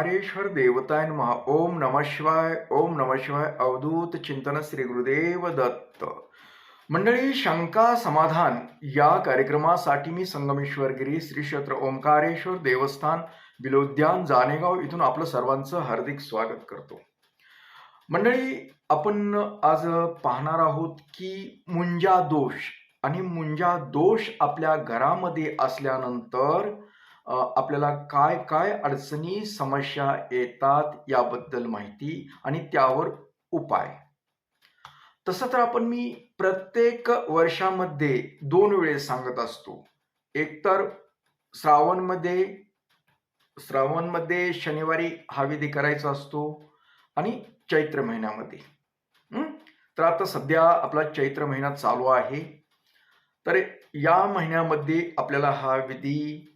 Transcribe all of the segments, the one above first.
ओंकारेश्वर देवताय नमः. ओम नम शिवाय ओम नम शिवाय अवधूत चिंतन श्री गुरुदेव दत्त. मंडळी शंका समाधान या कार्यक्रमासाठी मी संगमेश्वर गिरी श्री क्षेत्र ओंकारेश्वर देवस्थान बिलोद्यान जानेगाव इथून आपलं सर्वांचं हार्दिक स्वागत करतो. मंडळी आपण आज पाहणार आहोत की मुंजा दोष आणि मुंजा दोष आपल्या घरामध्ये असल्यानंतर आपल्याला काय काय अडचणी समस्या येतात याबद्दल माहिती आणि त्यावर उपाय. तसं तर आपण मी प्रत्येक वर्षामध्ये दोन वेळेस सांगत असतो. एकतर श्रावणमध्ये श्रावणमध्ये शनिवारी हा विधी करायचा असतो आणि चैत्र महिन्यामध्ये. तर आता सध्या आपला चैत्र महिना चालू आहे. तर या महिन्यामध्ये आपल्याला हा विधी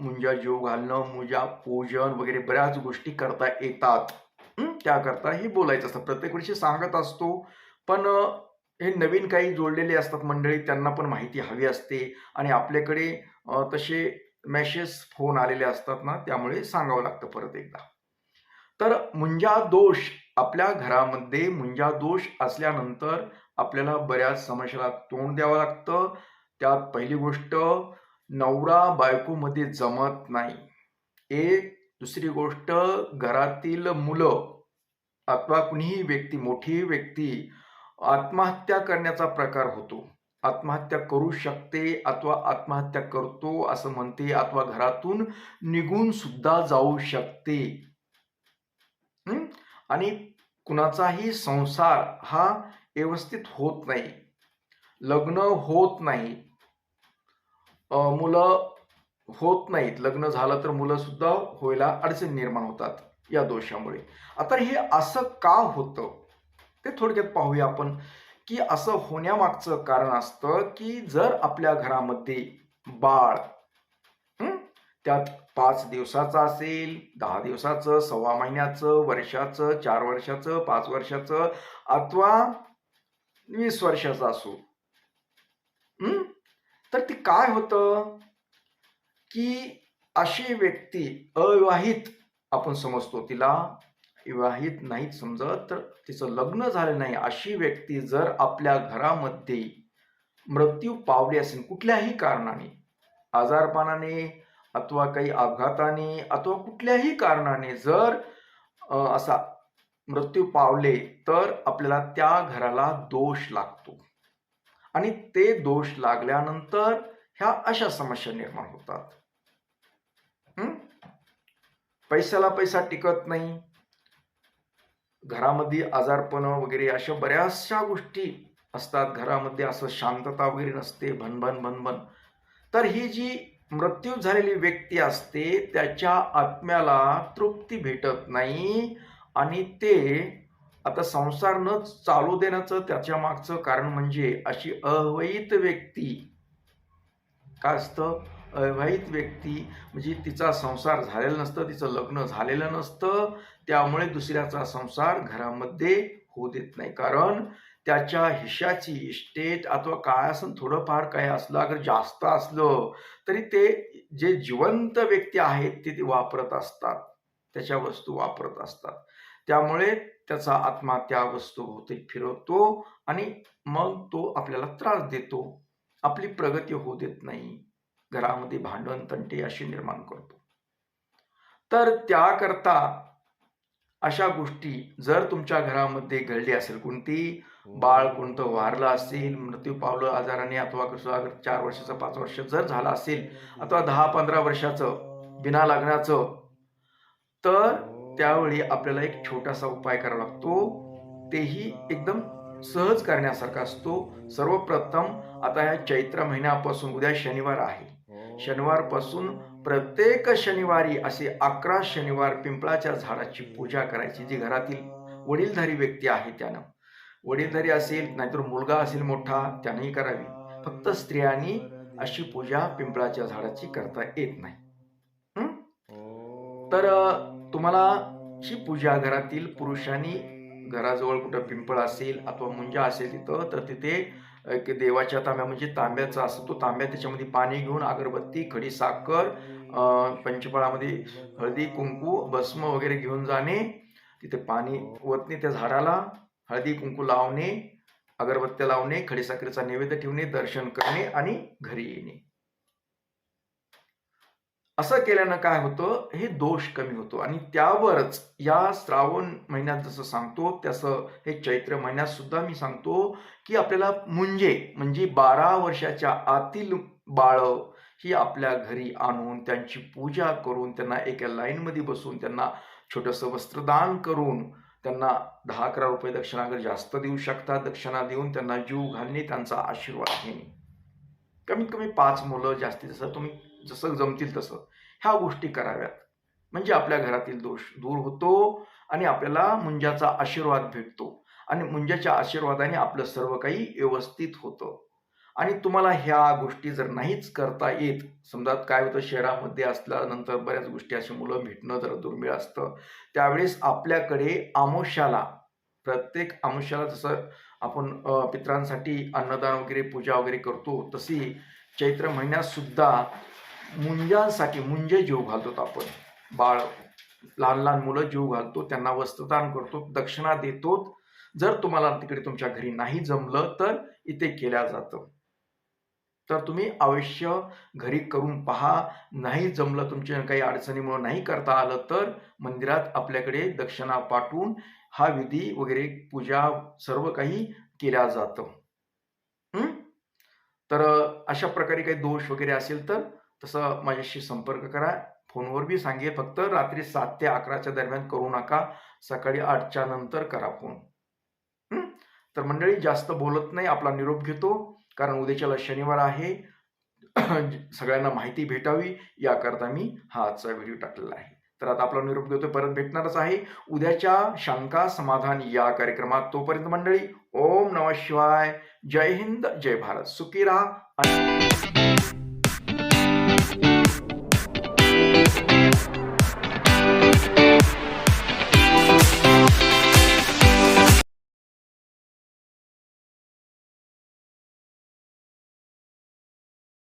मुंजा जीव घालणं मुंजा पूजन वगैरे बऱ्याच गोष्टी करता येतात. त्याकरता हे बोलायचं असतं. प्रत्येक वर्षी सांगत असतो. पण हे नवीन काही जोडलेले असतात मंडळी त्यांना पण माहिती हवी असते. आणि आपल्याकडे तसे मेसेज फोन आलेले असतात ना त्यामुळे सांगावं लागतं परत एकदा. तर मुंजा दोष आपल्या घरामध्ये मुंजा दोष असल्यानंतर आपल्याला बऱ्याच समस्याला तोंड द्यावं लागतं. त्यात पहिली गोष्ट नवरा बायकोमध्ये जमत नाही. एक दुसरी गोष्ट घरातील मुलं अथवा कुणीही व्यक्ती मोठी व्यक्ती आत्महत्या करण्याचा प्रकार होतो. आत्महत्या करू शकते अथवा आत्महत्या करतो असं म्हणते अथवा घरातून निघून सुद्धा जाऊ शकते. आणि कुणाचाही संसार हा व्यवस्थित होत नाही. लग्न होत नाही. मुलं होत नाहीत. लग्न झालं तर मुलं सुद्धा व्हायला अडचण निर्माण होतात या दोषामुळे. आता हे असं का होतं? ते थोडक्यात पाहूया आपण. की असं होण्यामागचं कारण असतं की जर आपल्या घरामध्ये बाळ त्यात पाच दिवसाचं असेल दहा दिवसाचं सव्वा महिन्याचं वर्षाचं चार वर्षाचं पाच वर्षाचं अथवा वीस वर्षाचं असो. तर ती काय होतं? की अशी व्यक्ती अविवाहित आपण समजतो. तिला विवाहित नाहीत समजत. तर तिचं लग्न झालं नाही. अशी व्यक्ती जर आपल्या घरामध्ये मृत्यू पावली असेल कुठल्याही कारणाने आजारपणाने अथवा काही अपघाताने अथवा कुठल्याही कारणाने जर असा मृत्यू पावले तर आपल्याला त्या घराला दोष लागतो. आणि ते दोष लागल्यानंतर ह्या अशा समस्या निर्माण होतात. पैशाला पैसा टिकत नाही. घरामध्ये आजारपण वगैरे अशा बऱ्याचशा गोष्टी असतात. घरामध्ये असं शांतता वगैरे नसते भनभन भनभन. तर ही जी मृत्यू झालेली व्यक्ती असते त्याच्या आत्म्याला तृप्ती भेटत नाही आणि ते आता संसार न चालू देण्याचं त्याच्या मागचं कारण म्हणजे अशी अवैत व्यक्ती. काय असतं? अवैत व्यक्ती म्हणजे तिचा संसार झालेला नसतं तिचं लग्न झालेलं नसतं त्यामुळे दुसऱ्याचा संसार घरामध्ये होऊ देत नाही. कारण त्याच्या हिशाची इस्टेट अथवा काय असं थोडंफार काय असलं अगर जास्त असलं तरी ते जे जिवंत व्यक्ती आहेत ते ते वापरत असतात. त्याच्या वस्तू वापरत असतात. त्यामुळे त्याचा आत्मा त्या वस्तू होते फिरवतो आणि मग तो आपल्याला त्रास देतो. आपली प्रगती होऊ देत नाही. घरामध्ये भांडण तंटे असे निर्माण करतो. तर त्याकरता अशा गोष्टी जर तुमच्या घरामध्ये घडली असेल कोणती बाळ कोणतं वारलं असेल मृत्यू पावलं आजाराने अथवा कसं अगर चार वर्षाचं पाच वर्ष जर झालं असेल अथवा दहा पंधरा वर्षाचं बिना लग्नाचं तर त्यावेळी आपल्याला एक छोटासा उपाय करावा लागतो. तेही एकदम सहज करण्यासारखा असतो. सर्वप्रथम आता या चैत्र महिन्यापासून उद्या शनिवार आहे. शनिवारपासून प्रत्येक शनिवारी असे अकरा शनिवार पिंपळाच्या झाडाची पूजा करायची जी घरातील वडीलधारी व्यक्ती आहे त्यानं. वडीलधारी असेल नाहीतर मुलगा असेल मोठा त्यानेही करावी. फक्त स्त्रियांनी अशी पूजा पिंपळाच्या झाडाची करता येत नाही. हं? तर तुम्हाला ची पूजा घरातील पुरुषांनी घराजवळ कुठं पिंपळ असेल अथवा मुंजा असेल तिथं तर तिथे एक देवाच्या तांब्या म्हणजे तांब्याचा असतो तो तांब्या त्याच्यामध्ये पाणी घेऊन अगरबत्ती खडी साखर पंचफळामध्ये हळदी कुंकू भस्म वगैरे घेऊन जाणे. तिथे पाणी ओतणे त्या झाडाला हळदी कुंकू लावणे अगरबत्त्या लावणे खडीसाखरेचा नैवेद्य ठेवणे दर्शन करणे आणि घरी येणे. असं केल्यानं काय होतं? हे दोष कमी होतो. आणि त्यावरच या श्रावण महिन्यात जसं सांगतो तसं हे चैत्र महिन्यात सुद्धा मी सांगतो की आपल्याला मुंजे म्हणजे बारा वर्षाच्या आतील बाळ ही आपल्या घरी आणून त्यांची पूजा करून त्यांना एका लाईनमध्ये बसून त्यांना छोटंसं वस्त्रदान करून त्यांना दहा अकरा रुपये दक्षिणा जास्त देऊ शकता दक्षिणा देऊन त्यांना जीव घालणे त्यांचा आशीर्वाद घेणे. कमीत कमी पाच मुलं जास्तीत जास्त तुम्ही जसं जमतील तसं. ह्या गोष्टी कराव्यात. म्हणजे आपल्या घरातील दोष दूर होतो आणि आपल्याला मुंजाचा आशीर्वाद भेटतो. आणि मुंजाच्या आशीर्वादाने आपलं सर्व काही व्यवस्थित होतं. आणि तुम्हाला ह्या गोष्टी जर नाहीच करता येत समजा काय होतं शहरामध्ये असल्यानंतर बऱ्याच गोष्टी अशी मुलं भेटणं जरा दुर्मिळ असतं. त्यावेळेस आपल्याकडे आमोशाला प्रत्येक आमुष्याला जसं आपण पित्रांसाठी अन्नदान वगैरे पूजा वगैरे करतो तशी चैत्र महिन्यात सुद्धा मुंजांसाठी मुंजे जीव घालतो आपण. बाळ लहान लहान मुलं जीव घालतो त्यांना वस्त्रदान करतो दक्षिणा देतो. जर तुम्हाला तिकडे तुमच्या घरी नाही जमलं तर इथे केल्या जातं. तर तुम्ही अवश्य घरी करून पहा. नाही जमलं तुमच्या काही अडचणीमुळे नाही करता आलं तर मंदिरात आपल्याकडे दक्षिणा पाठवून हा विधी वगैरे पूजा सर्व काही केल्या जातं. तर अशा प्रकारे काही दोष वगैरे असेल तर तसं माझ्याशी संपर्क करा. फोनवर बी सांगेल फक्त रात्री सात ते अकराच्या दरम्यान करू नका. सकाळी आठच्या नंतर करा फोन. तर मंडळी जास्त बोलत नाही आपला निरोप घेतो. कारण उद्याच्याला शनिवार आहे. सगळ्यांना माहिती भेटावी. याकरता मी हा आजचा व्हिडिओ टाकलेला आहे. तर आता आपला निरोप घेतो परत भेटणारच आहे. उद्याच्या शंका समाधान या कार्यक्रमात. तोपर्यंत मंडळी ओम नमः शिवाय. जय हिंद जय भारत. सुखी राहा. आणि